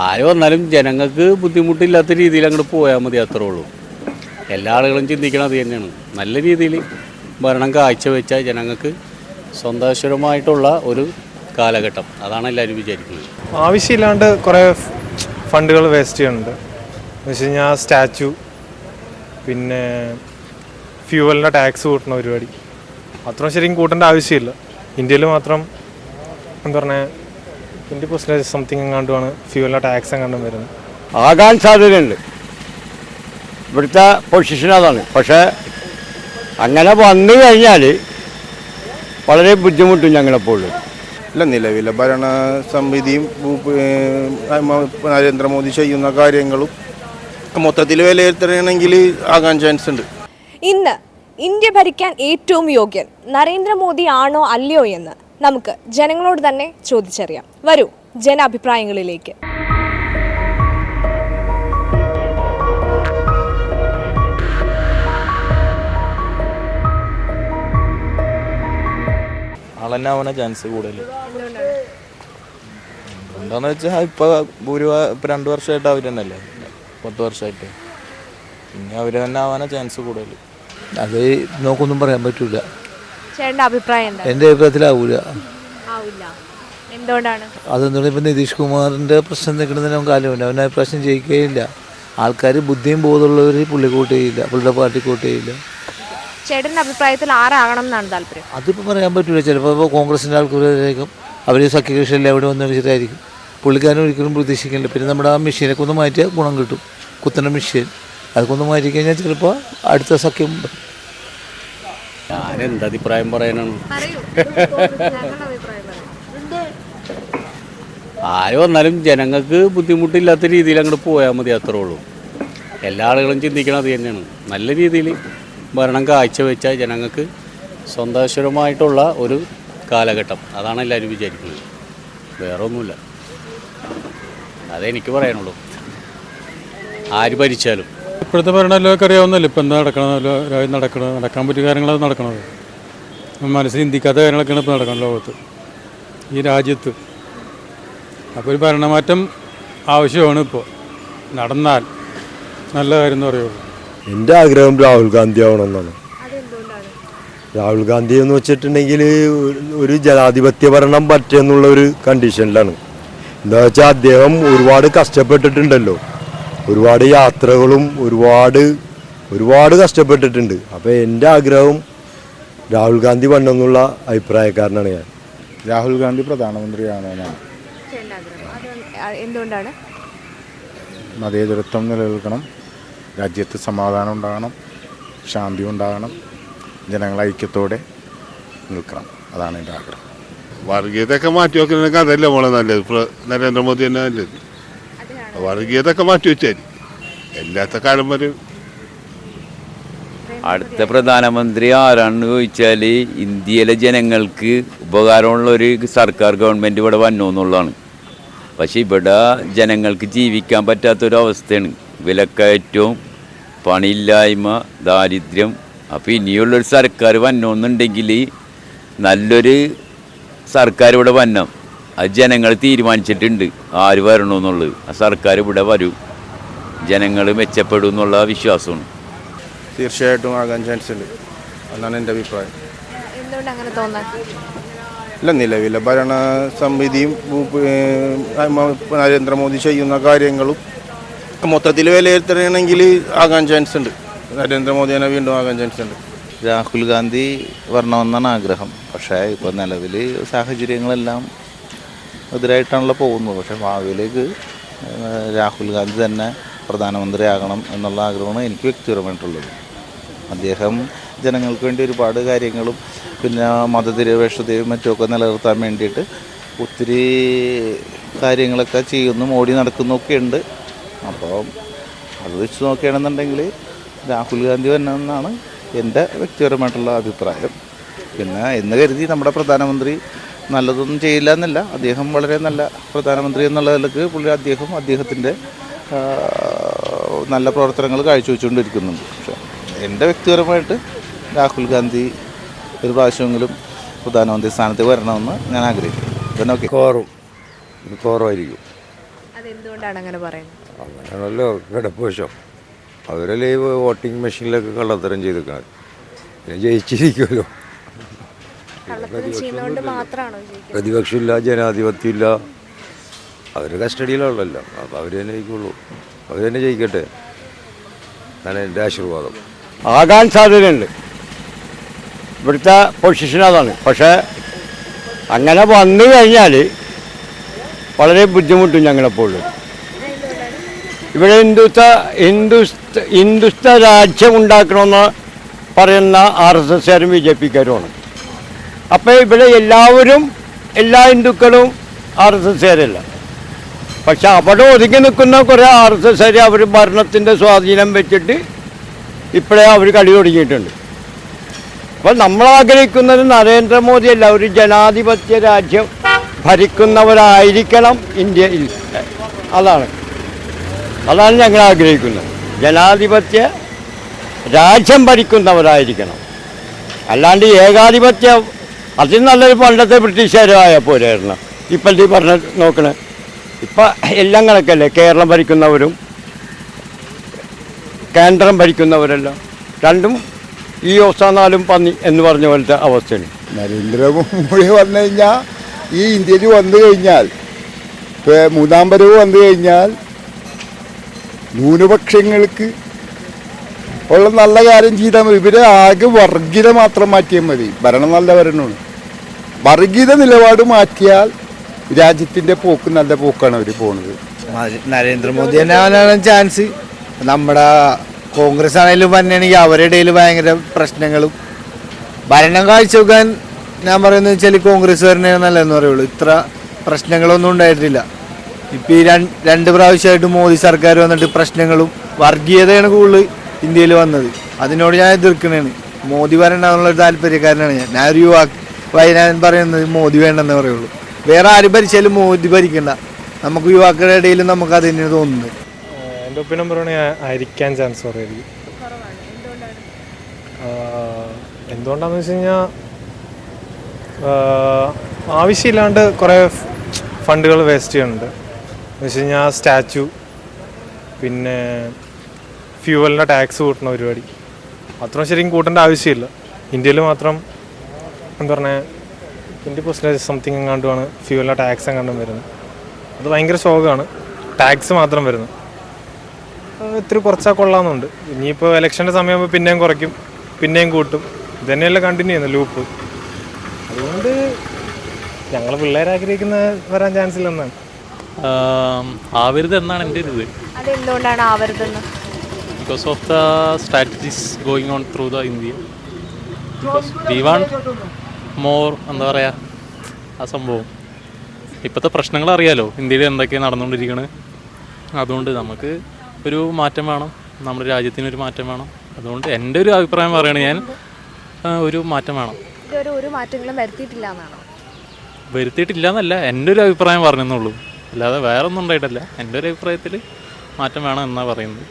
ആര് വന്നാലും ജനങ്ങൾക്ക് ബുദ്ധിമുട്ടില്ലാത്ത രീതിയിൽ അങ്ങോട്ട് പോയാൽ മതി അത്രേ ഉള്ളൂ. എല്ലാ ആളുകളും ചിന്തിക്കണം അത് തന്നെയാണ്. നല്ല രീതിയിൽ ഭരണം കാഴ്ചവെച്ച ജനങ്ങൾക്ക് സന്തോഷകരമായിട്ടുള്ള ഒരു കാലഘട്ടം. അതാണ് എല്ലാവരും വിചാരിക്കുന്നത്. ആവശ്യമില്ലാണ്ട് കുറേ ഫണ്ടുകൾ വേസ്റ്റ് ചെയ്യുന്നുണ്ട്. എന്ന് വെച്ച് കഴിഞ്ഞാൽ സ്റ്റാച്ചു പിന്നെ ഫ്യൂവലിന്റെ ടാക്സ് കൂട്ടണ പരിപാടി. അത്രയും ശരിക്കും കൂട്ടേണ്ട ആവശ്യമില്ല. ഇന്ത്യയിൽ മാത്രം എന്താ പറഞ്ഞാൽ ട്വന്റി പെർസെന്റേജ് സംതിങ് എങ്ങാണ്ടുമാണ് ഫ്യൂവലിന് ടാക്സ് എങ്ങാണ്ടും വരുന്നത്. ആകാൻ സാധ്യതയുണ്ട്. ഇവിടുത്തെ പൊസിഷൻ അതാണ്. പക്ഷേ അങ്ങനെ വന്നു കഴിഞ്ഞാൽ വളരെ ബുദ്ധിമുട്ടും ഞങ്ങളെപ്പോഴും. അല്ല നിലവിലെ ഭരണ സമിതിയും നരേന്ദ്രമോദി ചെയ്യുന്ന കാര്യങ്ങളും മൊത്തത്തിൽ വിലയിരുത്തണമെങ്കിൽ ആകാൻ ചാൻസ് ഉണ്ട്. ഇന്ന് ഇന്ത്യ ഭരിക്കാൻ ഏറ്റവും യോഗ്യൻ നരേന്ദ്രമോദി ആണോ അല്ലയോ എന്ന് നമുക്ക് ജനങ്ങളോട് തന്നെ ചോദിച്ചറിയാം. വരൂ ജനാഭിപ്രായങ്ങളിലേക്ക്. ആളെന്നെ ആവാനാ ചാൻസ് കൂടുതൽ എന്താന്ന് വെച്ചാൽ ഇപ്പൊ ഭൂരിഭാ ഇപ്പൊ രണ്ടു വർഷമായിട്ട് അവർ തന്നെയല്ലേ? പത്ത് വർഷമായിട്ട് പിന്നെ അവർ തന്നെ ആവാനാ ചാൻസ് കൂടുതൽ അത് നോക്കൊന്നും പറയാൻ പറ്റൂല. ചേട്ടന്റെ അഭിപ്രായം എന്താ എന്റെ അഭിപ്രായത്തിലാവൂല ആവില്ല എന്തുകൊണ്ടാണ്? അതെന്തുകൊണ്ട് ഇപ്പം നിതീഷ് കുമാറിന്റെ പ്രശ്നം നിൽക്കുന്നതിന് അവൻ കാലമില്ല അവൻ പ്രശ്നം ജയിക്കുകയില്ല. ആൾക്കാർ ബുദ്ധിയും ബോധമുള്ളവർ പുള്ളി കൂട്ട് ചെയ്യില്ല. പുള്ളിയുടെ പാർട്ടി കൂട്ട് ചെയ്യില്ല. അഭിപ്രായത്തിൽ ആരാകണം എന്നാണ് താല്പര്യം? അതിപ്പോൾ പറയാൻ പറ്റില്ല ചിലപ്പോൾ ഇപ്പോൾ കോൺഗ്രസിന്റെ ആൾക്കാരായിരിക്കും അവർ സഖ്യകക്ഷിയല്ല എവിടെ വന്നു വെച്ചിട്ടായിരിക്കും. പുള്ളിക്കാരൻ ഒരിക്കലും പ്രതീക്ഷിക്കില്ല പിന്നെ നമ്മുടെ ആ മെഷീനൊക്കെ ഒന്ന് മാറ്റിയാൽ ഗുണം കിട്ടും. കുത്തണ മെഷീൻ. അതൊക്കെ ഒന്ന് മാറ്റി കഴിഞ്ഞാൽ ചിലപ്പോൾ അടുത്ത സഖ്യം ഞാൻ എന്ത് അഭിപ്രായം പറയാനാണ്? ആര് വന്നാലും ജനങ്ങൾക്ക് ബുദ്ധിമുട്ടില്ലാത്ത രീതിയിൽ അങ്ങോട്ട് പോയാൽ മതി അത്രേ ഉള്ളൂ. എല്ലാ ആളുകളും ചിന്തിക്കണം അത് തന്നെയാണ്. നല്ല രീതിയിൽ ഭരണം കാഴ്ചവെച്ച ജനങ്ങൾക്ക് സന്തോഷകരമായിട്ടുള്ള ഒരു കാലഘട്ടം. അതാണ് എല്ലാവരും വിചാരിക്കുന്നത്. വേറെ ഒന്നുമില്ല അതെനിക്ക് പറയാനുള്ളൂ. ആര് ഭരിച്ചാലും. ഇപ്പോഴത്തെ ഭരണം എല്ലാവർക്കും അറിയാവുന്നല്ലോ ഇപ്പം എന്താ നടക്കണം രാജ്യം നടക്കണത്? നടക്കാൻ പറ്റിയ കാര്യങ്ങളാണ് നടക്കണത്. മനസ്സിൽ ചിന്തിക്കാത്ത കാര്യങ്ങളൊക്കെയാണ് ഇപ്പോൾ നടക്കുന്നത് ലോകത്ത്. ഈ രാജ്യത്ത്. അപ്പോൾ ഒരു ഭരണമാറ്റം ആവശ്യമാണ് ഇപ്പോൾ നടന്നാൽ നല്ല കാര്യം എന്ന് പറയുള്ളൂ. എന്റെ ആഗ്രഹം രാഹുൽ ഗാന്ധി ആവണമെന്നാണ്. രാഹുൽ ഗാന്ധി എന്ന് വെച്ചിട്ടുണ്ടെങ്കിൽ ഒരു ജനാധിപത്യ ഭരണം പറ്റുമെന്നുള്ള ഒരു കണ്ടീഷനിലാണ് എന്താ വെച്ചാൽ അദ്ദേഹം ഒരുപാട് കഷ്ടപ്പെട്ടിട്ടുണ്ടല്ലോ. ഒരുപാട് യാത്രകളും ഒരുപാട് ഒരുപാട് കഷ്ടപ്പെട്ടിട്ടുണ്ട്. അപ്പോൾ എന്റെ ആഗ്രഹവും രാഹുൽ ഗാന്ധി വണ്ണമെന്നുള്ള അഭിപ്രായക്കാരനാണ് ഞാൻ. രാഹുൽ ഗാന്ധി പ്രധാനമന്ത്രിയാണ് എന്തുകൊണ്ടാണ്? മതേതരത്വം നിലനിൽക്കണം രാജ്യത്ത് സമാധാനം ഉണ്ടാകണം ശാന്തി ഉണ്ടാകണം ജനങ്ങൾ ഐക്യത്തോടെ നിൽക്കണം. അതാണ് എന്റെ ആഗ്രഹം. വർഗീയതയൊക്കെ മാറ്റി വെക്കുന്നതിനൊക്കെ അതല്ലേ മോളെ നല്ലത്? നരേന്ദ്രമോദി തന്നെ നല്ലത്. വർഗീയതൊക്കെ മാറ്റി വെച്ചാൽ എല്ലാത്ത കാലം വരെ അടുത്ത പ്രധാനമന്ത്രി ആരാണെന്ന് ചോദിച്ചാൽ ഇന്ത്യയിലെ ജനങ്ങൾക്ക് ഉപകാരമുള്ള ഒരു സർക്കാർ ഗവൺമെന്റ് ഇവിടെ വന്നു എന്നുള്ളതാണ്. പക്ഷെ ഇവിടെ ജനങ്ങൾക്ക് ജീവിക്കാൻ പറ്റാത്തൊരവസ്ഥയാണ് വിലക്കയറ്റവും പണിയില്ലായ്മ ദാരിദ്ര്യം. അപ്പോൾ ഇനിയുള്ളൊരു സർക്കാർ വന്നോന്നുണ്ടെങ്കിൽ നല്ലൊരു സർക്കാർ ഇവിടെ വന്നം അത് ജനങ്ങൾ തീരുമാനിച്ചിട്ടുണ്ട്. ആര് വരണമെന്നുള്ളത്. ആ സർക്കാർ ഇവിടെ വരും. ജനങ്ങൾ മെച്ചപ്പെടും എന്നുള്ള വിശ്വാസമാണ്. തീർച്ചയായിട്ടും ആകാൻ ചാൻസ് ഉണ്ട് എന്നാണ് എന്റെ അഭിപ്രായം. എന്തുകൊണ്ട് അങ്ങനെ അല്ല നിലവിലെ ഭരണ സമിതിയും നരേന്ദ്രമോദി ചെയ്യുന്ന കാര്യങ്ങളും മൊത്തത്തിൽ വിലയിരുത്തണമെങ്കിൽ ആകാൻ ചാൻസ് ഉണ്ട് നരേന്ദ്രമോദി തന്നെ വീണ്ടും ആകാൻ ചാൻസ് ഉണ്ട് രാഹുൽ ഗാന്ധി വരണമെന്നാണ് ആഗ്രഹം. പക്ഷേ ഇപ്പോൾ നിലവിൽ സാഹചര്യങ്ങളെല്ലാം എതിരായിട്ടാണല്ലോ പോകുന്നത്. പക്ഷേ ഭാവിയിലേക്ക് രാഹുൽ ഗാന്ധി തന്നെ പ്രധാനമന്ത്രിയാകണം എന്നുള്ള ആഗ്രഹമാണ് എനിക്ക് വ്യക്തിപരമായിട്ടുള്ളത്. അദ്ദേഹം ജനങ്ങൾക്ക് വേണ്ടി ഒരുപാട് കാര്യങ്ങളും പിന്നെ മതനിരപേക്ഷതയും മറ്റുമൊക്കെ നിലനിർത്താൻ വേണ്ടിയിട്ട് ഒത്തിരി കാര്യങ്ങളൊക്കെ ചെയ്യുന്നു മോഡി നടക്കുന്നൊക്കെ ഉണ്ട്. അപ്പോൾ അത് വെച്ച് നോക്കുകയാണെന്നുണ്ടെങ്കിൽ രാഹുൽ ഗാന്ധി വരണമെന്നാണ് എന്റെ വ്യക്തിപരമായിട്ടുള്ള അഭിപ്രായം. പിന്നെ എന്ന് കരുതി നമ്മുടെ പ്രധാനമന്ത്രി നല്ലതൊന്നും ചെയ്യില്ല എന്നല്ല. അദ്ദേഹം വളരെ നല്ല പ്രധാനമന്ത്രി എന്നുള്ള നിലയ്ക്ക് പുള്ളി അദ്ദേഹം അദ്ദേഹത്തിന്റെ നല്ല പ്രവർത്തനങ്ങൾ കാഴ്ചവെച്ചുകൊണ്ടിരിക്കുന്നുണ്ട്. പക്ഷേ എന്റെ വ്യക്തിപരമായിട്ട് രാഹുൽ ഗാന്ധി ഒരു പ്രാവശ്യമെങ്കിലും പ്രധാനമന്ത്രി സ്ഥാനത്ത് വരണമെന്ന് ഞാൻ ആഗ്രഹിക്കുന്നു. ഓക്കെ. കോറും കോറുമായിരിക്കും അതെന്തുകൊണ്ടാണ് അങ്ങനെ പറയുന്നത്? അങ്ങനെയാണല്ലോ കിടപ്പുവശം അവരല്ലേ വോട്ടിംഗ് മെഷീനിലൊക്കെ കള്ളത്തരം ചെയ്തിരിക്കുന്നത് ജയിച്ചിരിക്കുമല്ലോ പ്രതിപക്ഷമില്ല ജനാധിപത്യമില്ല. അവർ കസ്റ്റഡിയിലുള്ളല്ലോ അപ്പോൾ അവർ തന്നെ ജയിക്കുള്ളൂ. അവർ തന്നെ ജയിക്കട്ടെ. എന്നാണ് എന്റെ ആശീർവാദം. ആകാൻ സാധ്യതയുണ്ട്. ഇവിടുത്തെ പൊസിഷൻ അതാണ്. പക്ഷേ അങ്ങനെ വന്നു കഴിഞ്ഞാൽ വളരെ ബുദ്ധിമുട്ടും ഞങ്ങളെപ്പോഴും. ഇവിടെ ഹിന്ദുത്വ ഹിന്ദുസ്ഥ ഹിന്ദുസ്ഥ രാജ്യം ഉണ്ടാക്കണമെന്ന് പറയുന്ന ആർ എസ് എസ്കാരും ബി ജെ പിക്കാരുമാണ്. അപ്പോൾ ഇവിടെ എല്ലാവരും എല്ലാ ഹിന്ദുക്കളും ആർ എസ് എസ്കാരല്ല പക്ഷെ അവിടെ ഒതുങ്ങി നിൽക്കുന്ന കുറേ ആർ എസ് എസ്കാർ അവർ ഭരണത്തിന്റെ സ്വാധീനം വെച്ചിട്ട് ഇപ്പോഴേ അവർ കളി തുടങ്ങിയിട്ടുണ്ട്. അപ്പോൾ നമ്മൾ ആഗ്രഹിക്കുന്നത് നരേന്ദ്രമോദി അല്ല ഒരു ജനാധിപത്യ രാജ്യം ഭരിക്കുന്നവരായിരിക്കണം ഇന്ത്യയിൽ അതാണ്. അതാണ് ഞങ്ങൾ ആഗ്രഹിക്കുന്നത്. ജനാധിപത്യ രാജ്യം ഭരിക്കുന്നവരായിരിക്കണം. അല്ലാണ്ട് ഏകാധിപത്യ അതിൽ നല്ലൊരു പണ്ടത്തെ ബ്രിട്ടീഷുകാരായ പോരായിരുന്നു. ഇപ്പം ഈ പറഞ്ഞ നോക്കണേ. ഇപ്പം എല്ലാം കണക്കല്ലേ. കേരളം ഭരിക്കുന്നവരും കേന്ദ്രം ഭരിക്കുന്നവരെല്ലാം രണ്ടും ഈ ഒസാനാലും പന്നി എന്ന് പറഞ്ഞ പോലത്തെ അവസ്ഥയാണ്. നരേന്ദ്രമോദി വന്നു കഴിഞ്ഞാൽ ഈ ഇന്ത്യയിൽ വന്നു കഴിഞ്ഞാൽ മൂന്നാം പരവ് വന്നു കഴിഞ്ഞാൽ ന്യൂനപക്ഷങ്ങൾക്ക് ഉള്ള നല്ല കാര്യം ചെയ്താൽ മതി. ഇവരെ ആകെ വർഗീയത മാത്രം മാറ്റിയാൽ മതി. ഭരണം നല്ല ഭരണമാണ്. വർഗീയത നിലപാട് മാറ്റിയാൽ രാജ്യത്തിന്റെ പോക്ക് നല്ല പോക്കാണ് അവർ പോണത്. നരേന്ദ്രമോദി തന്നെ ആവാനാണ് ചാൻസ്. നമ്മുടെ കോൺഗ്രസ് ആണെങ്കിലും പറഞ്ഞാണെങ്കിൽ അവരുടെ ഇടയിൽ ഭയങ്കര പ്രശ്നങ്ങളും. ഭരണം കാഴ്ചവെക്കാൻ ഞാൻ പറയുന്നത് വെച്ചാൽ കോൺഗ്രസ് തന്നെയാണ് നല്ലതെന്ന് പറയുള്ളൂ. ഇത്ര പ്രശ്നങ്ങളൊന്നും ഉണ്ടായിട്ടില്ല. ഇപ്പം ഈ രണ്ട് പ്രാവശ്യമായിട്ട് മോദി സർക്കാർ വന്നിട്ട് പ്രശ്നങ്ങളും വർഗീയതയാണ് കൂടുതൽ ഇന്ത്യയിൽ വന്നത്. അതിനോട് ഞാൻ എതിർക്കണേണ്. മോദി വരണ്ടെന്നുള്ള താല്പര്യക്കാരനാണ് ഞാൻ. ഞാൻ ഒരു യുവാ വയനാൻ പറയുന്നത് മോദി വേണ്ടെന്നേ പറയുള്ളൂ. വേറെ ആര് ഭരിച്ചാലും മോദി ഭരിക്കണ്ട. നമുക്ക് യുവാക്കളുടെ ഇടയിൽ നമുക്ക് അത് തന്നെയാണ് തോന്നുന്നത്. എന്റെ ഒപ്പീനിയൻ പറയുകയാണെങ്കിൽ ചാൻസ് കുറവായിരിക്കും എന്തുകൊണ്ടാന്ന് വെച്ച് കഴിഞ്ഞാൽ ആവശ്യമില്ലാണ്ട് കുറേ ഫണ്ടുകൾ വേസ്റ്റ് ചെയ്യുന്നുണ്ട്. എന്ന് വെച്ച് കഴിഞ്ഞാൽ സ്റ്റാച്ചു പിന്നെ ഫ്യൂവലിന്റെ ടാക്സ് കൂട്ടുന്ന പരിപാടി. അത്രയും ശരിക്കും കൂട്ടേണ്ട ആവശ്യമില്ല. ഇന്ത്യയിൽ മാത്രം എന്താ പറഞ്ഞാൽ ട്വന്റി പെർസെന്റേജ് സംതിങ് എങ്ങാണ്ടുമാണ് ഫ്യൂവലിന്റെ ടാക്സ് എങ്ങാണ്ടും വരുന്നത്. അത് ഭയങ്കര ശോകമാണ്. ടാക്സ് മാത്രം വരുന്നത്. ഇത്ര ഇത്തിരി കുറച്ചാൽ കൊള്ളാമെന്നുണ്ട്. ഇനിയിപ്പോൾ ഇലക്ഷന്റെ സമയമാകുമ്പോൾ പിന്നെയും കുറയ്ക്കും പിന്നെയും കൂട്ടും. ഇത് തന്നെയല്ല കണ്ടിന്യൂ ചെയ്യുന്നത് ലൂപ്പ് അതുകൊണ്ട് ഞങ്ങൾ പിള്ളേർ ആഗ്രഹിക്കുന്ന വരാൻ ചാൻസ് ഇല്ലെന്നാണ്. ആവരുത് എന്നാണ് എന്റെ ഒരു ഇത് അതെന്തുകൊണ്ടാണ് ആവരുതെന്ന്? Because the strategies strategies going on through the India we want more എന്താ പറയുക ആ സംഭവം. ഇപ്പോഴത്തെ പ്രശ്നങ്ങൾ അറിയാലോ ഇന്ത്യയിൽ എന്തൊക്കെയാണ് നടന്നുകൊണ്ടിരിക്കുന്നത് അതുകൊണ്ട് നമുക്ക് ഒരു മാറ്റം വേണം നമ്മുടെ രാജ്യത്തിനൊരു മാറ്റം വേണം. അതുകൊണ്ട് എന്റെ ഒരു അഭിപ്രായം പറയുകയാണ് ഞാൻ ഒരു മാറ്റം വേണം. ഇതുവരെ ഒരു മാറ്റങ്ങളും വരുത്തിയിട്ടില്ല എന്നാണോ? വരുത്തിയിട്ടില്ല എന്നല്ല എന്റെ ഒരു അഭിപ്രായം പറഞ്ഞെന്നുള്ളൂ. അല്ലാതെ വേറെ ഒന്നും ഉണ്ടായിട്ടല്ല. എന്റെ ഒരു അഭിപ്രായത്തിൽ മാറ്റം വേണം എന്നാണ് പറയുന്നത്.